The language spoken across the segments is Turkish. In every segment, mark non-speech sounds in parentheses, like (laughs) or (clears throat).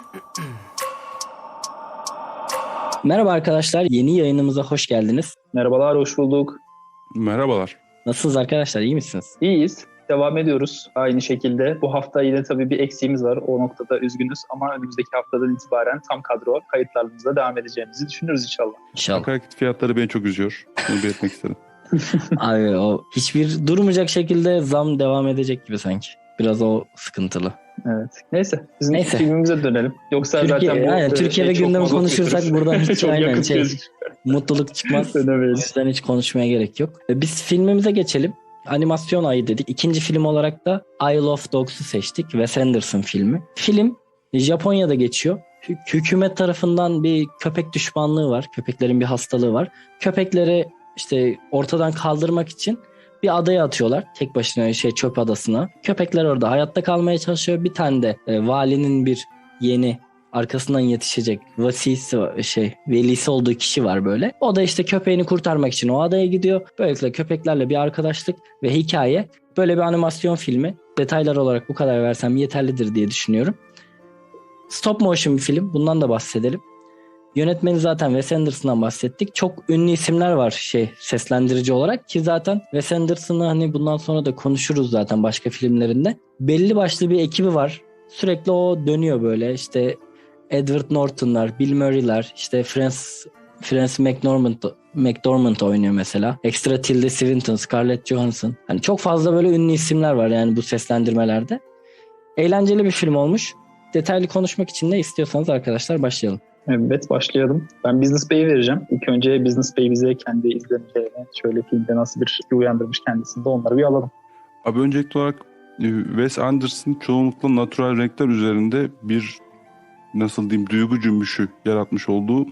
(clears throat) Merhaba arkadaşlar, yeni yayınımıza hoş geldiniz. Merhabalar, hoş bulduk. Merhabalar. Nasılsınız arkadaşlar, iyi misiniz? İyiyiz. Devam ediyoruz aynı şekilde. Bu hafta yine tabii bir eksiğimiz var. O noktada üzgünüz ama önümüzdeki haftadan itibaren tam kadro kayıtlarımıza devam edeceğimizi düşünürüz inşallah. İnşallah. Akaryakıt fiyatları beni çok üzüyor. Bunu belirtmek istedim. (laughs) (laughs) Abi o hiçbir durmayacak şekilde zam devam edecek gibi sanki. Biraz o sıkıntılı. Evet. Neyse, bizim Neyse. filmimize dönelim. Yoksa Türkiye, zaten bu aynen, e, Türkiye ve çok gündemi mazot konuşursak götürür. buradan (laughs) hiç çok aynen şey- gözükür. Mutluluk çıkmaz. O yüzden hiç konuşmaya gerek yok. E, Biz filmimize geçelim. Animasyon ayı dedik. İkinci film olarak da Isle of Dogs'u seçtik. Wes Anderson filmi. Film Japonya'da geçiyor. Hü- Hükümet tarafından bir köpek düşmanlığı var. Köpeklerin bir hastalığı var. Köpekleri işte ortadan kaldırmak için bir adaya atıyorlar. Tek başına şey çöp adasına. Köpekler orada hayatta kalmaya çalışıyor. Bir tane de e, valinin bir yeni arkasından yetişecek vasisi şey velisi olduğu kişi var böyle. O da işte köpeğini kurtarmak için o adaya gidiyor. Böylelikle köpeklerle bir arkadaşlık ve hikaye. Böyle bir animasyon filmi. Detaylar olarak bu kadar versem yeterlidir diye düşünüyorum. Stop motion bir film. Bundan da bahsedelim. Yönetmeni zaten Wes Anderson'dan bahsettik. Çok ünlü isimler var şey seslendirici olarak ki zaten Wes Anderson'ı hani bundan sonra da konuşuruz zaten başka filmlerinde. Belli başlı bir ekibi var. Sürekli o dönüyor böyle işte Edward Norton'lar, Bill Murray'ler, işte Francis, Francis McDormand, McDormand oynuyor mesela. Extra Tilda Swinton, Scarlett Johansson. Hani çok fazla böyle ünlü isimler var yani bu seslendirmelerde. Eğlenceli bir film olmuş. Detaylı konuşmak için de istiyorsanız arkadaşlar başlayalım. Evet, başlayalım. Ben Business Bay'i vereceğim. İlk önce Business Bey bize kendi izlemelerini, şöyle filmde nasıl bir uyandırmış kendisinde onları bir alalım. Abi öncelikli olarak e, Wes Anderson çoğunlukla natural renkler üzerinde bir nasıl diyeyim duygu cümbüşü yaratmış olduğu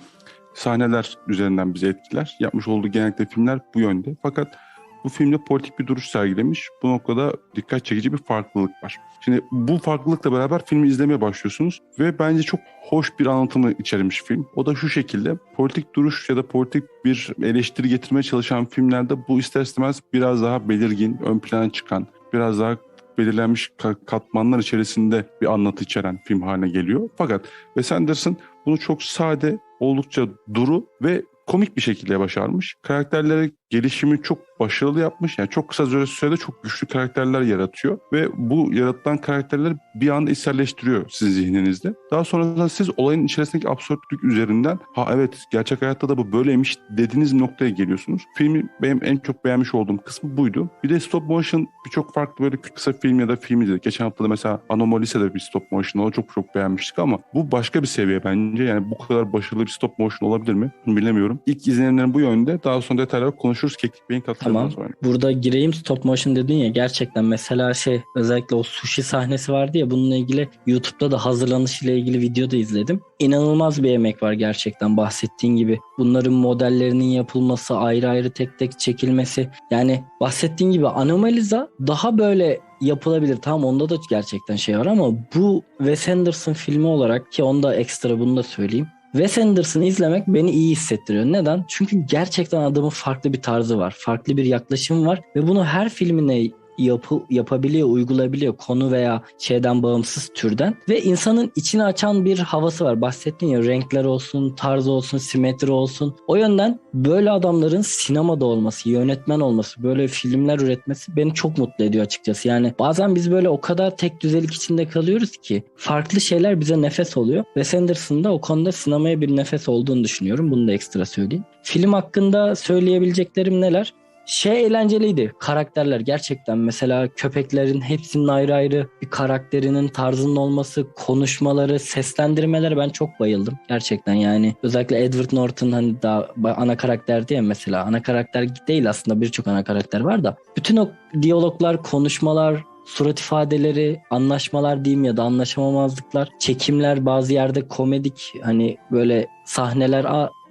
sahneler üzerinden bizi etkiler. Yapmış olduğu genellikle filmler bu yönde. Fakat bu filmde politik bir duruş sergilemiş. Bu noktada dikkat çekici bir farklılık var. Şimdi bu farklılıkla beraber filmi izlemeye başlıyorsunuz ve bence çok hoş bir anlatımı içermiş film. O da şu şekilde politik duruş ya da politik bir eleştiri getirmeye çalışan filmlerde bu ister istemez biraz daha belirgin, ön plana çıkan, biraz daha belirlenmiş ka- katmanlar içerisinde bir anlatı içeren film haline geliyor. Fakat Wes Anderson bunu çok sade, oldukça duru ve komik bir şekilde başarmış. Karakterlere gelişimi çok başarılı yapmış. Yani çok kısa sürede çok güçlü karakterler yaratıyor ve bu yaratılan karakterleri bir anda içselleştiriyor sizin zihninizde. Daha sonrasında siz olayın içerisindeki absürtlük üzerinden ha evet gerçek hayatta da bu böyleymiş dediğiniz noktaya geliyorsunuz. Filmi benim en çok beğenmiş olduğum kısmı buydu. Bir de stop motion birçok farklı böyle kısa film ya da film izledik. Geçen hafta da mesela Anomalis'e de bir stop motion o çok çok beğenmiştik ama bu başka bir seviye bence. Yani bu kadar başarılı bir stop motion olabilir mi bilemiyorum. İlk izlenimlerim bu yönde. Daha sonra detaylar konuşuruz. Keklik Bey'in katkılarından Tamam. sonra. Burada gireyim stop motion dedin ya gerçekten mesela şey özellikle o sushi sahnesi vardı ya bununla ilgili YouTube'da da hazırlanışıyla ilgili video da izledim. İnanılmaz bir emek var gerçekten bahsettiğin gibi. Bunların modellerinin yapılması, ayrı ayrı tek tek çekilmesi. Yani bahsettiğin gibi Anomaliza daha böyle yapılabilir. Tamam onda da gerçekten şey var ama bu Wes Anderson filmi olarak ki onda ekstra bunu da söyleyeyim. Wes Anderson'ı izlemek beni iyi hissettiriyor. Neden? Çünkü gerçekten adamın farklı bir tarzı var. Farklı bir yaklaşımı var ve bunu her filmine yapı, yapabiliyor, uygulayabiliyor konu veya şeyden bağımsız türden ve insanın içini açan bir havası var. Bahsettin ya renkler olsun, tarz olsun, simetri olsun. O yönden böyle adamların sinemada olması, yönetmen olması, böyle filmler üretmesi beni çok mutlu ediyor açıkçası. Yani bazen biz böyle o kadar tek düzelik içinde kalıyoruz ki farklı şeyler bize nefes oluyor. Wes Anderson'ın da o konuda sinemaya bir nefes olduğunu düşünüyorum. Bunu da ekstra söyleyeyim. Film hakkında söyleyebileceklerim neler? Şey eğlenceliydi. Karakterler gerçekten. Mesela köpeklerin hepsinin ayrı ayrı bir karakterinin tarzının olması, konuşmaları, seslendirmeleri ben çok bayıldım. Gerçekten yani. Özellikle Edward Norton hani daha ana karakter diye mesela. Ana karakter değil aslında. Birçok ana karakter var da. Bütün o diyaloglar, konuşmalar, surat ifadeleri, anlaşmalar diyeyim ya da anlaşamamazlıklar, çekimler bazı yerde komedik hani böyle sahneler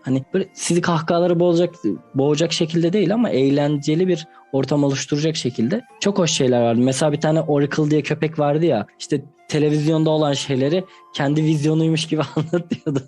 hani böyle sizi kahkahaları boğacak boğacak şekilde değil ama eğlenceli bir ortam oluşturacak şekilde çok hoş şeyler vardı. Mesela bir tane Oracle diye köpek vardı ya işte televizyonda olan şeyleri kendi vizyonuymuş gibi (laughs) anlatıyordu.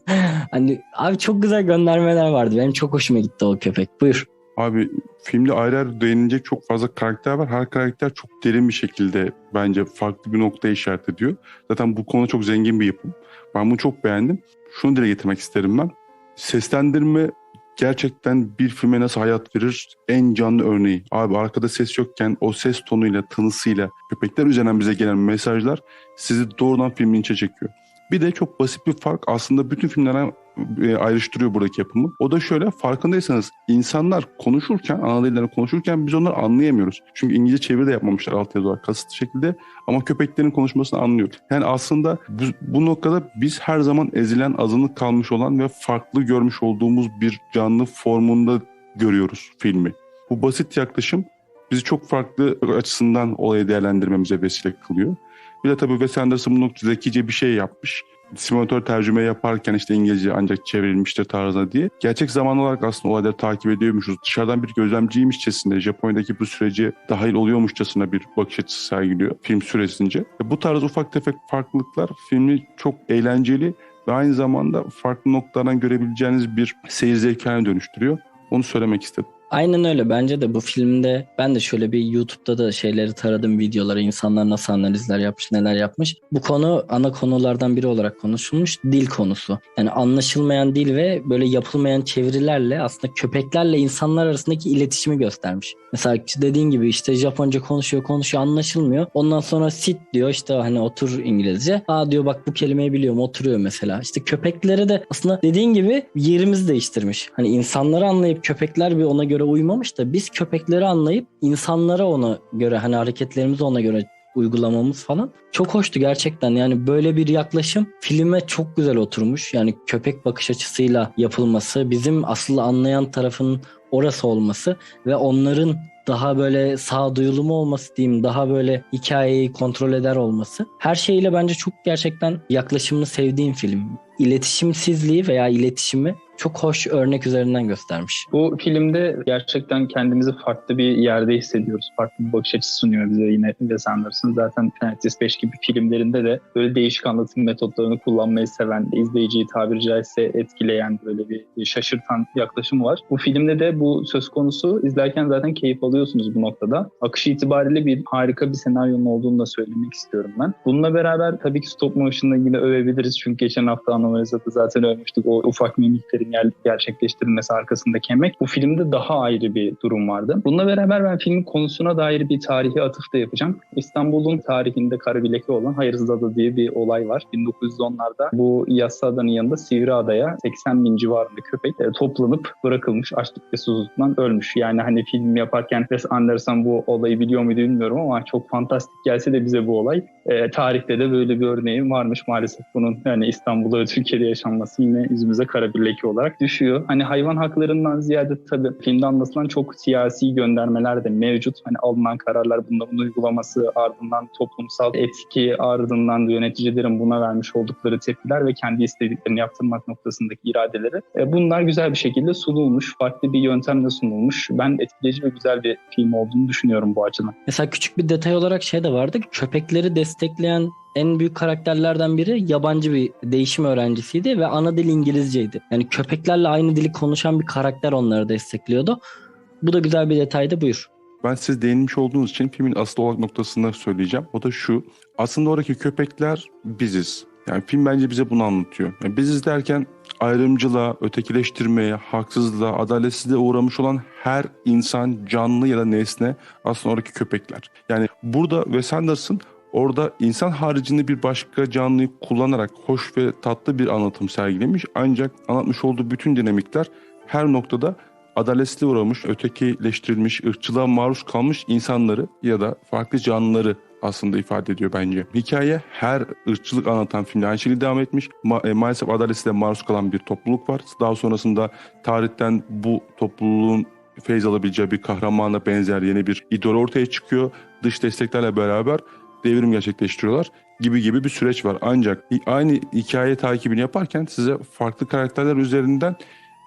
hani abi çok güzel göndermeler vardı. Benim çok hoşuma gitti o köpek. Buyur. Abi filmde ayrı ayrı değinilecek çok fazla karakter var. Her karakter çok derin bir şekilde bence farklı bir noktaya işaret ediyor. Zaten bu konu çok zengin bir yapım. Ben bunu çok beğendim. Şunu dile getirmek isterim ben. Seslendirme gerçekten bir filme nasıl hayat verir en canlı örneği. Abi arkada ses yokken o ses tonuyla, tınısıyla, köpekler üzerinden bize gelen mesajlar sizi doğrudan filmin içe çekiyor. Bir de çok basit bir fark aslında bütün filmlerden e, ayrıştırıyor buradaki yapımı. O da şöyle farkındaysanız insanlar konuşurken, ana dillerini konuşurken biz onları anlayamıyoruz. Çünkü İngilizce çeviri de yapmamışlar alt yazı olarak kasıtlı şekilde ama köpeklerin konuşmasını anlıyoruz. Yani aslında bu, bu noktada biz her zaman ezilen, azınlık kalmış olan ve farklı görmüş olduğumuz bir canlı formunda görüyoruz filmi. Bu basit yaklaşım bizi çok farklı açısından olayı değerlendirmemize vesile kılıyor. Bir de tabii Wes Anderson bunu zekice bir şey yapmış. Simülatör tercüme yaparken işte İngilizce ancak çevrilmiştir tarzına diye. Gerçek zaman olarak aslında olayları takip ediyormuşuz. Dışarıdan bir gözlemciymişçesine, Japonya'daki bu süreci dahil oluyormuşçasına bir bakış açısı sergiliyor film süresince. E Bu tarz ufak tefek farklılıklar filmi çok eğlenceli ve aynı zamanda farklı noktalardan görebileceğiniz bir seyir zevki haline dönüştürüyor. Onu söylemek istedim. Aynen öyle. Bence de bu filmde ben de şöyle bir YouTube'da da şeyleri taradım videoları. insanlar nasıl analizler yapmış, neler yapmış. Bu konu ana konulardan biri olarak konuşulmuş. Dil konusu. Yani anlaşılmayan dil ve böyle yapılmayan çevirilerle aslında köpeklerle insanlar arasındaki iletişimi göstermiş. Mesela dediğin gibi işte Japonca konuşuyor, konuşuyor, anlaşılmıyor. Ondan sonra sit diyor işte hani otur İngilizce. Aa diyor bak bu kelimeyi biliyorum oturuyor mesela. İşte köpekleri de aslında dediğin gibi yerimiz değiştirmiş. Hani insanları anlayıp köpekler bir ona göre uymamış da biz köpekleri anlayıp insanlara ona göre hani hareketlerimizi ona göre uygulamamız falan çok hoştu gerçekten. Yani böyle bir yaklaşım filme çok güzel oturmuş. Yani köpek bakış açısıyla yapılması, bizim asıl anlayan tarafın orası olması ve onların daha böyle sağduyulu mu olması diyeyim, daha böyle hikayeyi kontrol eder olması. Her şeyiyle bence çok gerçekten yaklaşımını sevdiğim film. İletişimsizliği veya iletişimi çok hoş örnek üzerinden göstermiş. Bu filmde gerçekten kendimizi farklı bir yerde hissediyoruz. Farklı bir bakış açısı sunuyor bize yine Wes Anderson. Zaten Planet 5 gibi filmlerinde de böyle değişik anlatım metotlarını kullanmayı seven, izleyiciyi tabiri caizse etkileyen böyle bir şaşırtan yaklaşım var. Bu filmde de bu söz konusu izlerken zaten keyif alıyorsunuz bu noktada. Akış itibariyle bir harika bir senaryonun olduğunu da söylemek istiyorum ben. Bununla beraber tabii ki stop motion'la yine övebiliriz. Çünkü geçen hafta Anomalyzat'ı zaten övmüştük. O ufak mimiklerin ger- gerçekleştirilmesi arkasındaki emek. Bu filmde daha ayrı bir durum vardı. Bununla beraber ben filmin konusuna dair bir tarihi atıf da yapacağım. İstanbul'un tarihinde karabileki olan Hayırsız Ada diye bir olay var. 1910'larda bu Yassı Adanın yanında Sivri Adaya 80 bin civarında köpek e, toplanıp bırakılmış. Açlık ve susuzluktan ölmüş. Yani hani film yaparken Wes Anderson bu olayı biliyor muydu bilmiyorum ama çok fantastik gelse de bize bu olay. E, tarihte de böyle bir örneği varmış maalesef bunun yani İstanbul'da ve Türkiye'de yaşanması yine yüzümüze kara bir leke olarak düşüyor. Hani hayvan haklarından ziyade tabii filmde anlatılan çok siyasi göndermeler de mevcut. Hani alınan kararlar bunların uygulaması ardından toplumsal etki ardından yöneticilerin buna vermiş oldukları tepkiler ve kendi istediklerini yaptırmak noktasındaki iradeleri. E, bunlar güzel bir şekilde sunulmuş. Farklı bir yöntemle sunulmuş. Ben etkileyici ve güzel bir film olduğunu düşünüyorum bu açıdan. Mesela küçük bir detay olarak şey de vardı. Köpekleri destekleyen en büyük karakterlerden biri yabancı bir değişim öğrencisiydi ve ana dil İngilizceydi. Yani köpeklerle aynı dili konuşan bir karakter onları destekliyordu. Bu da güzel bir detaydı buyur. Ben siz değinmiş olduğunuz için filmin asıl olarak noktasını söyleyeceğim. O da şu. Aslında oradaki köpekler biziz. Yani film bence bize bunu anlatıyor. Yani biziz derken ayrımcılığa, ötekileştirmeye, haksızlığa, adaletsizliğe uğramış olan her insan, canlı ya da nesne aslında oradaki köpekler. Yani burada Wes Anderson orada insan haricinde bir başka canlıyı kullanarak hoş ve tatlı bir anlatım sergilemiş. Ancak anlatmış olduğu bütün dinamikler her noktada adaletsizliğe uğramış, ötekileştirilmiş, ırkçılığa maruz kalmış insanları ya da farklı canlıları aslında ifade ediyor bence. Hikaye her ırkçılık anlatan filmde aynı şekilde devam etmiş. Ma- e, maalesef adaletsizliğe maruz kalan bir topluluk var. Daha sonrasında tarihten bu topluluğun feyz alabileceği bir kahramana benzer yeni bir idol ortaya çıkıyor. Dış desteklerle beraber devrim gerçekleştiriyorlar gibi gibi bir süreç var. Ancak aynı hikaye takibini yaparken size farklı karakterler üzerinden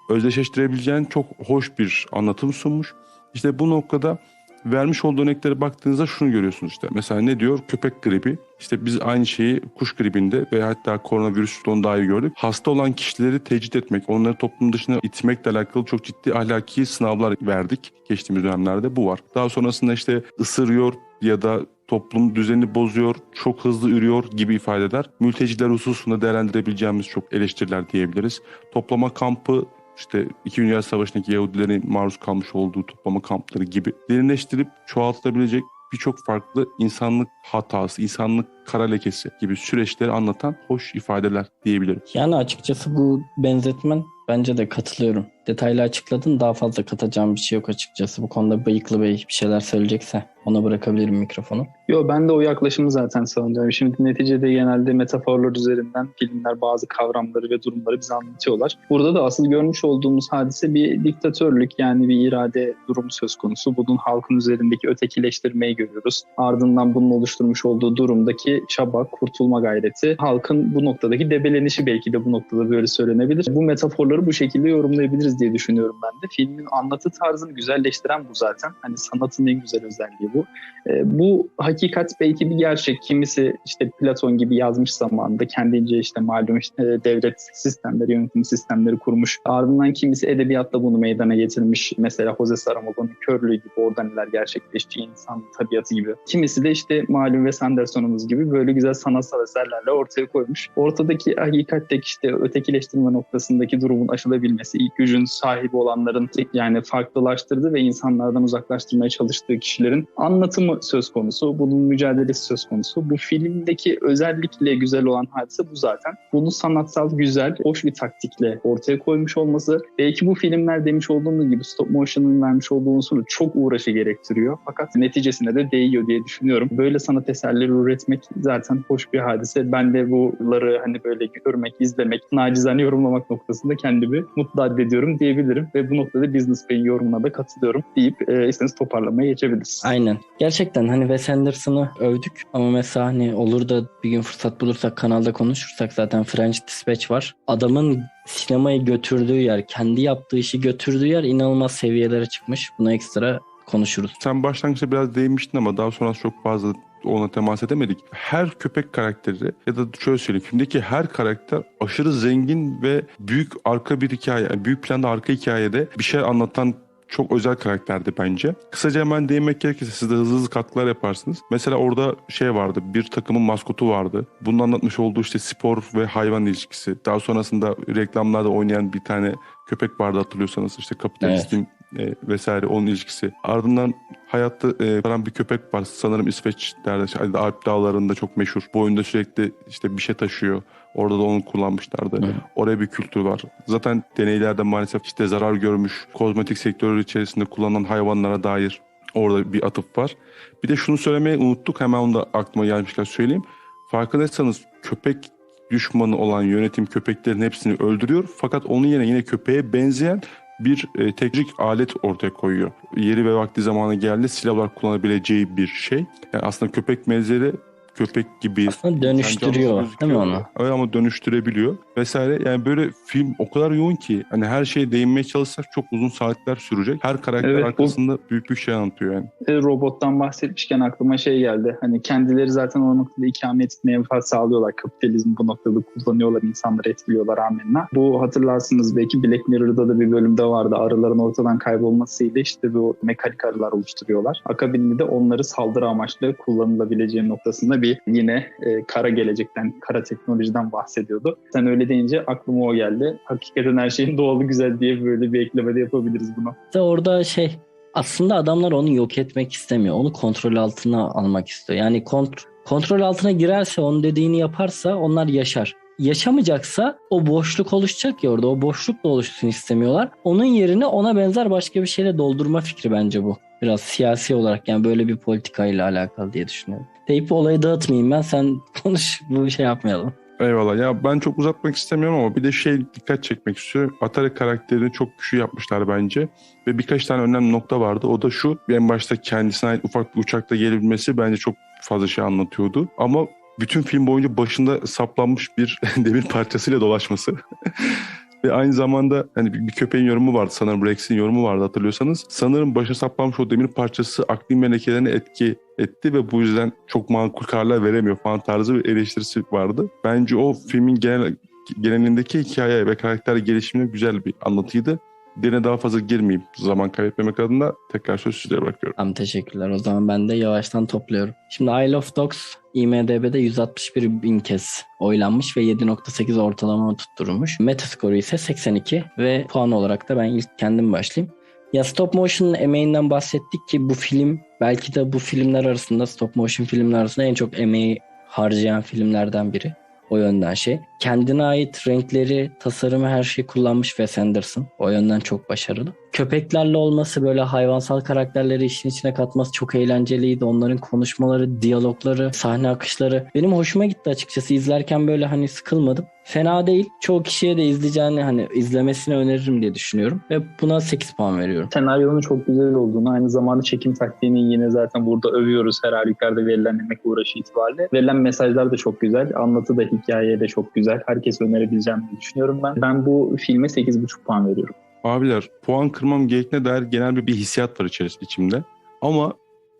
özdeşleştirebileceğin çok hoş bir anlatım sunmuş. İşte bu noktada vermiş olduğu örneklere baktığınızda şunu görüyorsunuz işte. Mesela ne diyor? Köpek gribi. İşte biz aynı şeyi kuş gribinde ve hatta koronavirüs onu daha iyi gördük. Hasta olan kişileri tecrit etmek, onları toplum dışına itmekle alakalı çok ciddi ahlaki sınavlar verdik geçtiğimiz dönemlerde. Bu var. Daha sonrasında işte ısırıyor ya da toplum düzenini bozuyor, çok hızlı ürüyor gibi ifadeler. Mülteciler hususunda değerlendirebileceğimiz çok eleştiriler diyebiliriz. Toplama kampı işte İki Dünya Savaşı'ndaki Yahudilerin maruz kalmış olduğu toplama kampları gibi derinleştirip çoğaltılabilecek birçok farklı insanlık hatası, insanlık kara lekesi gibi süreçleri anlatan hoş ifadeler diyebilirim. Yani açıkçası bu benzetmen bence de katılıyorum. Detaylı açıkladın daha fazla katacağım bir şey yok açıkçası. Bu konuda Bıyıklı Bey bir şeyler söyleyecekse ona bırakabilirim mikrofonu. Yo ben de o yaklaşımı zaten savunuyorum. Şimdi neticede genelde metaforlar üzerinden filmler bazı kavramları ve durumları bize anlatıyorlar. Burada da asıl görmüş olduğumuz hadise bir diktatörlük yani bir irade durumu söz konusu. Bunun halkın üzerindeki ötekileştirmeyi görüyoruz. Ardından bunun oluşturmuş olduğu durumdaki çaba, kurtulma gayreti, halkın bu noktadaki debelenişi belki de bu noktada böyle söylenebilir. Bu metaforları bu şekilde yorumlayabiliriz diye düşünüyorum ben de. Filmin anlatı tarzını güzelleştiren bu zaten. Hani sanatın en güzel özelliği bu. E, bu hakikat belki bir gerçek. Kimisi işte Platon gibi yazmış zamanında kendince işte malum işte devlet sistemleri, yönetim sistemleri kurmuş. Ardından kimisi edebiyatla bunu meydana getirmiş. Mesela Jose Saramago'nun körlüğü gibi oradan neler gerçekleştiği insan tabiatı gibi. Kimisi de işte malum Wes Anderson'umuz gibi böyle güzel sanatsal eserlerle ortaya koymuş. Ortadaki hakikatteki işte ötekileştirme noktasındaki durumun aşılabilmesi, ilk gücün sahibi olanların yani farklılaştırdığı ve insanlardan uzaklaştırmaya çalıştığı kişilerin anlatımı söz konusu. Bunun mücadelesi söz konusu. Bu filmdeki özellikle güzel olan hadise bu zaten. Bunu sanatsal, güzel, hoş bir taktikle ortaya koymuş olması. Belki bu filmler demiş olduğumuz gibi stop motion'ın vermiş olduğu unsuru çok uğraşı gerektiriyor. Fakat neticesinde de değiyor diye düşünüyorum. Böyle sanat eserleri üretmek zaten hoş bir hadise. Ben de bunları hani böyle görmek, izlemek, nacizane yorumlamak noktasında kendimi mutlu addediyorum diyebilirim. Ve bu noktada Business Bey'in yorumuna da katılıyorum deyip e, isterseniz toparlamaya geçebiliriz. Aynen. Gerçekten hani Wes Anderson'ı övdük ama mesela hani olur da bir gün fırsat bulursak kanalda konuşursak zaten French Dispatch var. Adamın sinemayı götürdüğü yer, kendi yaptığı işi götürdüğü yer inanılmaz seviyelere çıkmış. Buna ekstra konuşuruz. Sen başlangıçta biraz değinmiştin ama daha sonra çok fazla ona temas edemedik. Her köpek karakteri ya da şöyle söyleyeyim filmdeki her karakter aşırı zengin ve büyük arka bir hikaye, yani büyük planda arka hikayede bir şey anlatan çok özel karakterdi bence. Kısaca hemen değinmek gerekirse siz de hızlı hızlı katkılar yaparsınız. Mesela orada şey vardı bir takımın maskotu vardı. Bunun anlatmış olduğu işte spor ve hayvan ilişkisi. Daha sonrasında reklamlarda oynayan bir tane köpek vardı hatırlıyorsanız işte kapitalistin e, vesaire onun ilişkisi. Ardından hayatta e, varan bir köpek var. Sanırım İsveç'lerde, Alp dağlarında çok meşhur. Boyunda sürekli işte bir şey taşıyor. Orada da onu kullanmışlardı. Hı. Oraya bir kültür var. Zaten deneylerde maalesef işte zarar görmüş kozmetik sektörü içerisinde kullanılan hayvanlara dair orada bir atıf var. Bir de şunu söylemeyi unuttuk. Hemen onu da aklıma gelmişken söyleyeyim. Farkındaysanız köpek düşmanı olan yönetim köpeklerin hepsini öldürüyor. Fakat onun yerine yine köpeğe benzeyen bir e, teknik alet ortaya koyuyor. Yeri ve vakti zamanı geldi silah olarak kullanabileceği bir şey. Yani aslında köpek mezleri köpek gibi Aslında dönüştürüyor değil mi onu? Evet ama dönüştürebiliyor vesaire. Yani böyle film o kadar yoğun ki hani her şeye değinmeye çalışsak çok uzun saatler sürecek. Her karakter Evet, bu- arkasında büyük bir şey anlatıyor yani. E, robottan bahsetmişken aklıma şey geldi. Hani kendileri zaten o noktada ikamet menfaat sağlıyorlar. Kapitalizmi bu noktada kullanıyorlar. insanları etkiliyorlar amenna. Bu hatırlarsınız belki Black Mirror'da da bir bölümde vardı. Arıların ortadan kaybolmasıyla işte bu mekanik arılar oluşturuyorlar. Akabinde de onları saldırı amaçlı kullanılabileceği noktasında bir yine e, kara gelecekten, kara teknolojiden bahsediyordu. Sen öyle deyince aklıma o geldi. Hakikaten her şeyin (laughs) doğalı güzel diye böyle bir ekleme de yapabiliriz buna. İşte orada şey aslında adamlar onu yok etmek istemiyor. Onu kontrol altına almak istiyor. Yani kont- kontrol altına girerse onun dediğini yaparsa onlar yaşar. Yaşamayacaksa o boşluk oluşacak ya orada. O boşluk da oluşsun istemiyorlar. Onun yerine ona benzer başka bir şeyle doldurma fikri bence bu. Biraz siyasi olarak yani böyle bir politikayla alakalı diye düşünüyorum. Deyip olayı dağıtmayayım ben. Sen (laughs) konuş bu şey yapmayalım. Eyvallah. Ya ben çok uzatmak istemiyorum ama bir de şey dikkat çekmek istiyorum. Atari karakterini çok güçlü yapmışlar bence. Ve birkaç tane önemli nokta vardı. O da şu. En başta kendisine ait ufak bir uçakta gelebilmesi bence çok fazla şey anlatıyordu. Ama bütün film boyunca başında saplanmış bir (laughs) demir parçasıyla dolaşması. (laughs) Ve aynı zamanda hani bir, köpeğin yorumu vardı sanırım Rex'in yorumu vardı hatırlıyorsanız. Sanırım başa saplanmış o demir parçası akli melekelerine etki etti ve bu yüzden çok makul kararlar veremiyor falan tarzı bir eleştirisi vardı. Bence o filmin genel genelindeki hikaye ve karakter gelişimine güzel bir anlatıydı. Derine daha fazla girmeyeyim zaman kaybetmemek adına tekrar söz sizlere bırakıyorum. Tamam teşekkürler. O zaman ben de yavaştan topluyorum. Şimdi Isle of Dogs IMDB'de 161 bin kez oylanmış ve 7.8 ortalama tutturmuş. Metascore ise 82 ve puan olarak da ben ilk kendim başlayayım. Ya stop motion'ın emeğinden bahsettik ki bu film belki de bu filmler arasında stop motion filmler arasında en çok emeği harcayan filmlerden biri. O yönden şey. Kendine ait renkleri, tasarımı her şeyi kullanmış Wes Anderson. O yönden çok başarılı. Köpeklerle olması böyle hayvansal karakterleri işin içine katması çok eğlenceliydi. Onların konuşmaları, diyalogları, sahne akışları benim hoşuma gitti açıkçası. İzlerken böyle hani sıkılmadım. Fena değil. Çoğu kişiye de izleyeceğini hani izlemesini öneririm diye düşünüyorum. Ve buna 8 puan veriyorum. Senaryonun çok güzel olduğunu, aynı zamanda çekim taktiğini yine zaten burada övüyoruz her halükarda verilen emek uğraşı itibariyle. Verilen mesajlar da çok güzel, anlatı da hikaye de çok güzel. Herkese önerebileceğim diye düşünüyorum ben. Ben bu filme 8,5 puan veriyorum. Abiler puan kırmam gerektiğine dair genel bir, bir hissiyat var içerisinde içimde. Ama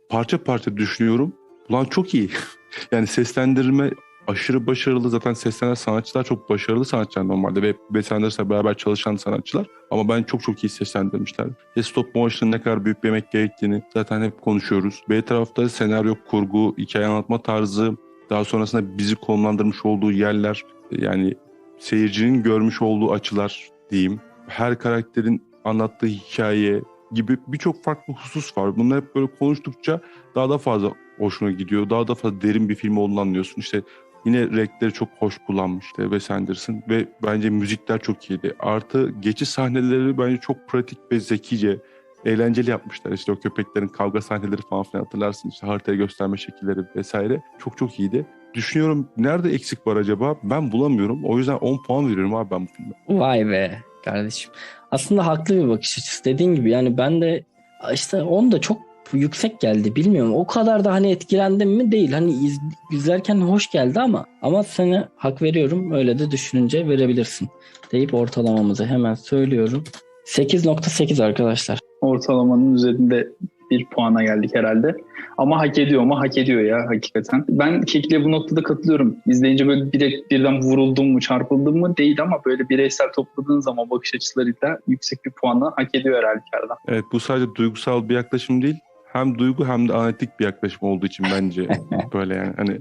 parça parça düşünüyorum. Ulan çok iyi. (laughs) yani seslendirme aşırı başarılı. Zaten seslenen sanatçılar çok başarılı sanatçılar normalde ve Wes Anderson'la beraber çalışan sanatçılar. Ama ben çok çok iyi seslendirmişler. Ve stop motion'ın ne kadar büyük bir emek gerektiğini zaten hep konuşuyoruz. Bir tarafta senaryo, kurgu, hikaye anlatma tarzı, daha sonrasında bizi konumlandırmış olduğu yerler, yani seyircinin görmüş olduğu açılar diyeyim. Her karakterin anlattığı hikaye gibi birçok farklı husus var. Bunlar hep böyle konuştukça daha da fazla hoşuna gidiyor. Daha da fazla derin bir film olduğunu anlıyorsun. İşte yine renkleri çok hoş kullanmış işte Wes Anderson ve bence müzikler çok iyiydi. Artı geçiş sahneleri bence çok pratik ve zekice, eğlenceli yapmışlar. İşte o köpeklerin kavga sahneleri falan filan hatırlarsın. İşte haritayı gösterme şekilleri vesaire. Çok çok iyiydi. Düşünüyorum nerede eksik var acaba? Ben bulamıyorum. O yüzden 10 puan veriyorum abi ben bu filme. Vay be kardeşim. Aslında haklı bir bakış açısı. Dediğin gibi yani ben de işte onu da çok yüksek geldi bilmiyorum. O kadar da hani etkilendim mi değil. Hani iz, izlerken hoş geldi ama ama sana hak veriyorum. Öyle de düşününce verebilirsin. Deyip ortalamamızı hemen söylüyorum. 8.8 arkadaşlar. Ortalamanın üzerinde bir puana geldik herhalde. Ama hak ediyor mu? Hak ediyor ya hakikaten. Ben Kekli'ye bu noktada katılıyorum. İzleyince böyle direkt birden vuruldum mu, çarpıldım mı değil ama böyle bireysel topladığın zaman bakış açılarıyla yüksek bir puanla hak ediyor her halükarda. Evet bu sadece duygusal bir yaklaşım değil. Hem duygu hem de analitik bir yaklaşım olduğu için bence (laughs) böyle yani hani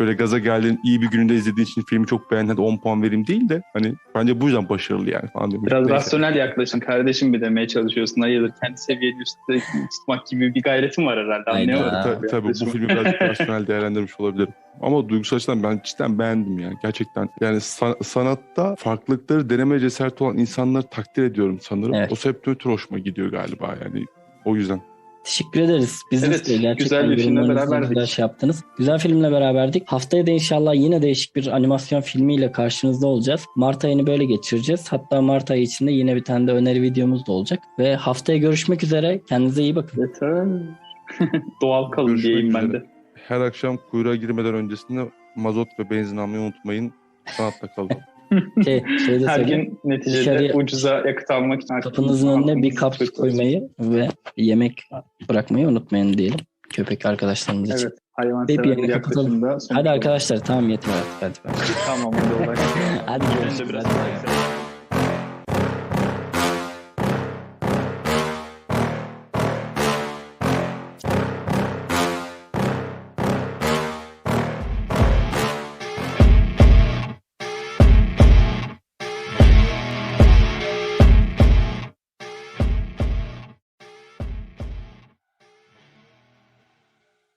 böyle gaza geldiğin iyi bir gününde izlediğin için filmi çok beğendin hadi 10 puan vereyim değil de hani bence bu yüzden başarılı yani falan demiş. Biraz Neyse. rasyonel yaklaşın kardeşim bir demeye çalışıyorsun. Hayırdır kendi seviyeni üstte tutmak gibi bir gayretin var herhalde. Anlayamadım. Ta- tabii bu filmi biraz (laughs) rasyonel değerlendirmiş olabilirim. Ama duygusal açıdan ben cidden beğendim yani gerçekten. Yani sa- sanatta farklılıkları deneme cesareti olan insanları takdir ediyorum sanırım. Evet. O sebepten ötürü hoşuma gidiyor galiba yani. O yüzden. Teşekkür ederiz. Biz Evet, de gerçekten güzel bir filmle beraberdik. güzel şey yaptınız. Güzel filmle beraberdik. Haftaya da inşallah yine değişik bir animasyon filmiyle karşınızda olacağız. Mart ayını böyle geçireceğiz. Hatta Mart ayı içinde yine bir tane de öneri videomuz da olacak. Ve haftaya görüşmek üzere. Kendinize iyi bakın. Yeter. (laughs) Doğal kalın Görüşmek diyeyim ben de. Her akşam kuyruğa girmeden öncesinde mazot ve benzin almayı unutmayın. Sanatta kalın. (laughs) (laughs) Şey, şey de Her gün neticede Dışarıya- ucuza yakıt almak için Kapınızın önüne bir kap koymayı ve yemek bırakmayı unutmayın diyelim. Köpek arkadaşlarımız için. Evet. Hayvan bir kapatalım. Hadi arkadaşlar tamam yeter artık. Hadi. Tamam hadi (laughs) görüşürüz. Hadi. daha-